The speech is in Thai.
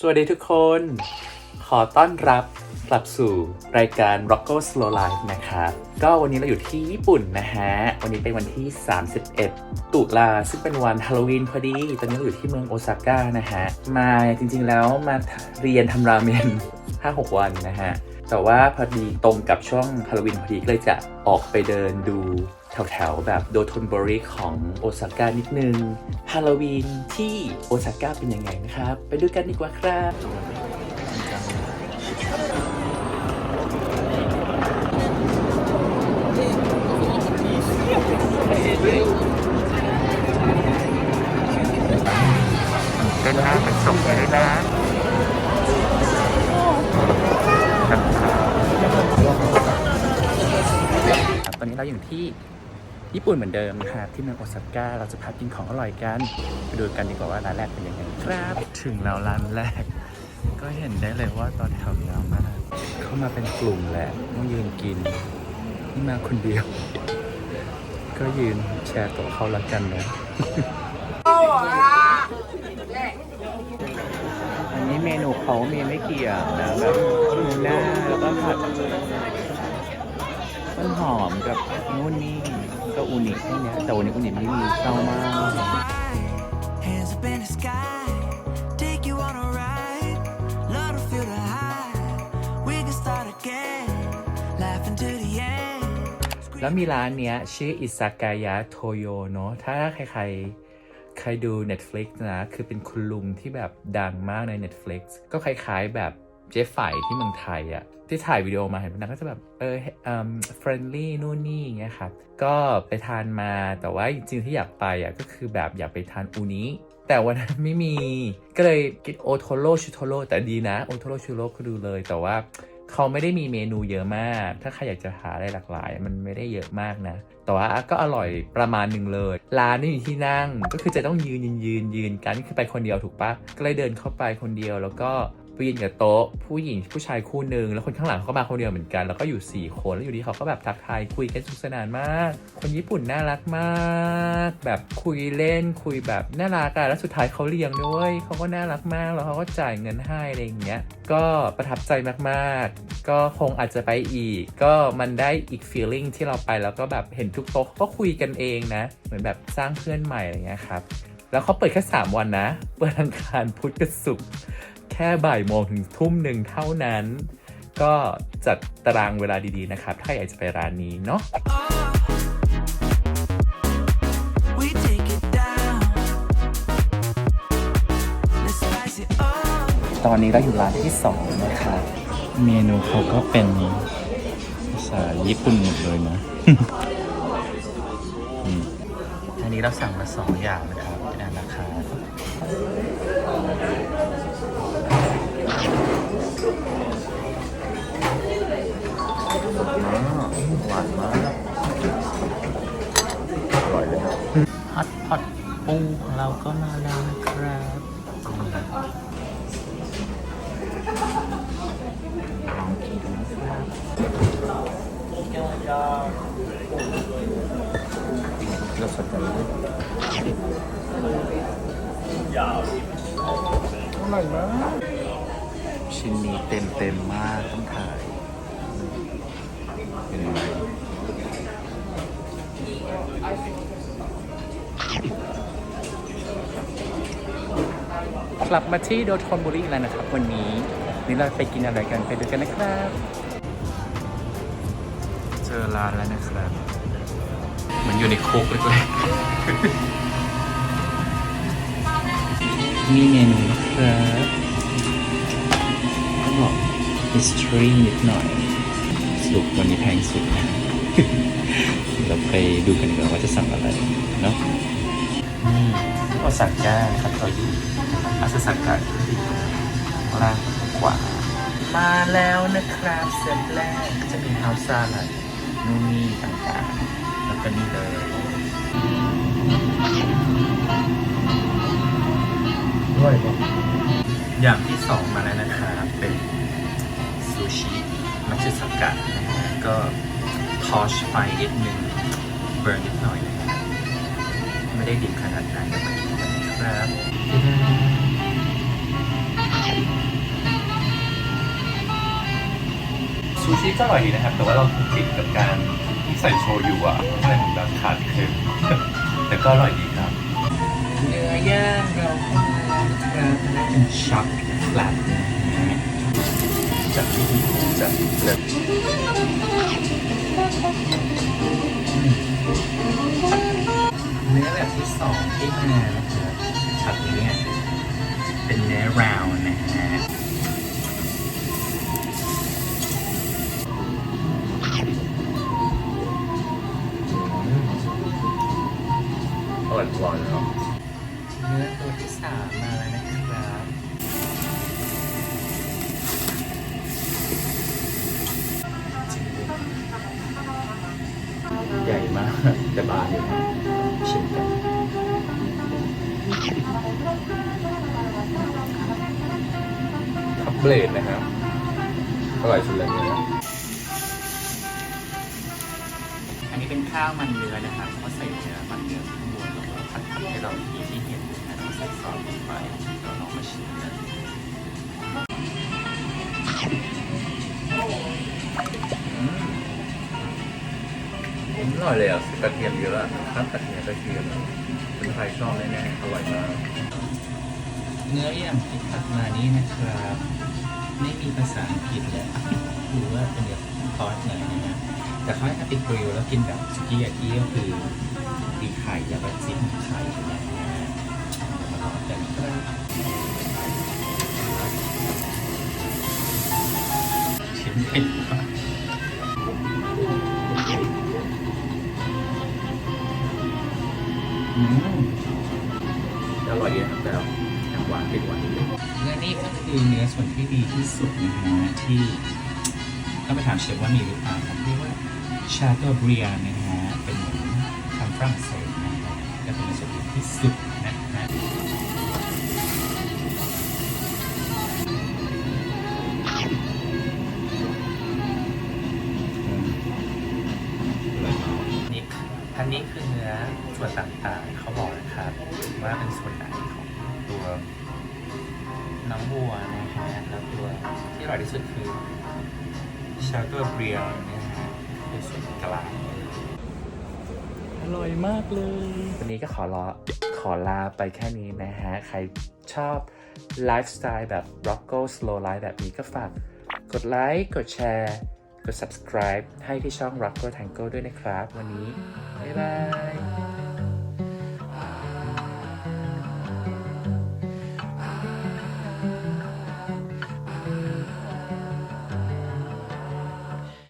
สวัสดีทุกคน ขอต้อนรับกลับสู่รายการ Rocco Slow Life นะครับ ก็วันนี้เราอยู่ที่ญี่ปุ่นนะฮะ วันนี้เป็นวันที่ 31 ตุลาซึ่งเป็นวันฮาโลวีนพอดี ตอนนี้เราอยู่ที่เมืองโอซาก้านะฮะ มาจริงๆแล้วมาเรียนทำราเมน 5-6 วันนะฮะ แต่ว่าพอดีตรงกับช่วงฮาโลวีนพอดีก็เลยจะออกไปเดินดู แถวๆแบบโดทนบริของโอซาก้านิดนึงฮาโลวีนที่โอซาก้าเป็นยังไงนะครับ ไปดูกันดีกว่าครับเดินหน้าไปส่งเลยนะตอนนี้เราอยู่ที่ ญี่ปุ่นเหมือนเดิมครับที่เมืองโอซาก้าเราจะพากินของอร่อยกันไปดูกันดีกว่าว่าร้านแรกเป็นยังไงครับ ถึงแล้วร้านแรก ก็เห็นได้เลยว่าตอนแถวยาวมากเข้ามาเป็นกลุ่มแหละต้องยืนกินนี่มาคนเดียว ก็ยืนแชร์โต๊ะเขาละกันนะอันนี้เมนูเขามีไม่กี่อย่างนะแบบทูน่าแล้วก็ผัดต้นหอมกับนู่นนี่ ก็อูนิแค่เนี้ยแต่วันนี้อูนิไม่มีเศร้ามาก Hands up in the sky, take you on a ride. Love to feel the high. We can start again, laughing to the end. แล้วมีร้านเนี้ยชื่ออิซากายะโทโยเนาะถ้าใครใครใครดู Netflix นะ คือเป็นคุณลุงที่แบบดังมากใน Netflix ก็คล้ายๆแบบ เจ๊ฝ่ายที่เมืองไทยอะที่ถ่ายวิดีโอมาเห็นนางก็จะแบบเออเอ่อ friendly นู่นนี่อย่างเงี้ยครับก็ไปทานมาแต่ว่าจริงๆที่อยากไปอะก็คือแบบอยากไปทานอูนิแต่วันนั้นไม่มีก็เลยกินโอโทโร่ชูโทโร่แต่ดีนะโอโทโร่ชูโร่ก็ดูเลย แต่ว่าเขาไม่ได้มีเมนูเยอะมาก ถ้าใครอยากจะหาอะไรหลากหลาย มันไม่ได้เยอะมากนะ แต่ว่าก็อร่อยประมาณหนึ่งเลย ร้านไม่มีที่นั่ง ก็คือจะต้องยืนยืนยืนยืนกัน คือไปคนเดียวถูกปะก็เลยเดินเข้าไปคนเดียว แล้วก็ ไปยืนกับโต๊ะผู้หญิงผู้ชายคู่หนึ่งแล้วคนข้างหลังเขาก็มาคนเดียวเหมือนกัน แล้วก็อยู่ 4 คนแล้วอยู่ดีเขาก็แบบทักทายคุยกันสนุกสนานมาก คนญี่ปุ่นน่ารักมาก แบบคุยเล่นคุยแบบน่ารักอะแล้วสุดท้ายเขาเลี้ยงด้วยเขาก็น่ารักมากแล้วเขาก็จ่ายเงินให้อะไรอย่างเงี้ยก็ประทับใจมากๆ ก็คงอาจจะไปอีก ก็มันได้อีก feeling ที่เราไปแล้วก็แบบเห็นทุกโต๊ะก็คุยกันเองนะ เหมือนแบบสร้างเพื่อนใหม่อะไรเงี้ยครับแล้วเขาเปิดแค่ 3 วันนะ เปิดอังคารพุธกับศุกร์ แค่บ่ายโมงถึงทุ่มหนึ่งเท่านั้น ก็จัดตารางเวลาดีๆนะครับ ถ้าอยากจะไปร้านนี้เนาะ We take it down. Let's spice it up. ตอนนี้เราอยู่ร้านที่2นะครับเมนูเขาก็เป็นภาษาญี่ปุ่นหมดเลยนะอืมอันนี้เราสั่งมาสองอย่างนะครับเป็นอันราคาหวานมากอร่อยเลยครับ ฮอตพอตปูของเราก็มาแล้วนะครับลองกินนะครับ เราสนใจไหมอร่อยมากชิ้นนี้เต็มเต็มๆมากต้องถ่ายเป็นไง กลับมาที่โดทนบุรีแล้วนะครับ วันนี้นี่เราไปกินอะไรกันไปดูกันนะครับ เจอร้านแล้วนะครับ เหมือนอยู่ในคุกเล็กๆมีเมนูนะครับก็บอก history นิดหน่อย สรุปวันนี้แพงสุดนะ เราไปดูกันดีกว่าว่าจะสั่งอะไรเนาะนี่ โอซาก้าครับเราอยู่อาซาซากะที่ล่างขวา มาแล้วนะครับเซตแรกก็จะมีฮาวซาลัดนูนนี่ต่างๆ แล้วก็นี่เลยด้วยปะอย่างที่สองมาแล้วนะครับเป็นซูชิมัตสึสกะนะฮะก็ทอชไฟนิดนึงเบิร์นนิดหน่อยนะครับไม่ได้ดิบขนาดนั้นนะ ครับซูชิก็อร่อยดีนะครับ แต่ว่าเราถูกติดกับการที่ใส่โชยุอะก็เลยผมแบบขาดเค็มแต่ก็อร่อยดีครับ เนื้อย่างเราเป็นช็อกแลตจับจับเลยอืม ที่สองที่มานะครับช็อตนี้เนี่ยเป็นเนื้อราวนะฮะอร่อยกว่าเนาะเนื้อตัวที่สามมาแล้วนะครับใหญ่มากแต่บางอยู่ เบลดนะครับอร่อยสุดเลยเนื้ออันนี้เป็นข้าวมันเนื้อนะครับเขาใส่เนื้อมันเนื้อข้างบนแล้วก็ผัดๆให้เราทีที่เห็นนะเราใส่ซอสลงไปเราลองมาชิมกันอืมอร่อยเลยอะกระเทียมเยอะอะข้าวกระเทียมกระเทียมเป็นใครชอบแน่ๆอร่อยมาก เนื้อย่างที่ผัดมานี้นะครับไม่มี ภาษาอังกฤษเลยหรือว่าเป็นแบบคอร์สไหนนะแต่เขาให้ทำเป็นกริลแล้วกินแบบสุกี้ยากิก็คือตีไข่แล้วก็จิ้มไข่นะฮะแล้วก็แต่นี่ก็ชิมเป็นว่าอืมอร่อยดีนะครับแต่หวานติดหวานนิดนึ คือเนื้อส่วนที่ดีที่สุดนะฮะที่ต้องไปถามเชฟว่ามีหรือเปล่าครับเรียกว่าชาโตเบรียนะฮะเป็นเหมือนทางฝรั่งเศสนะฮะและเป็นส่วนที่ที่สุดนะฮะอันนี้คือเนื้อส่วนต่างๆเขาบอกนะครับว่าเป็นส่วนไหนของตัว น้ำวัวนะฮะแล้วตัวที่อร่อยที่สุดคือชาเกอร์เบรียลนะฮะเป็นส่วนกลางอร่อยมากเลย วันนี้ก็ขอรอขอลาไปแค่นี้นะฮะ ใครชอบไลฟ์สไตล์แบบ Rocco Slow Life แบบนี้ก็ฝากกดไลค์กดแชร์กด subscribe ให้ที่ช่อง Rocco Tango ด้วยนะครับ วันนี้ บ๊ายบาย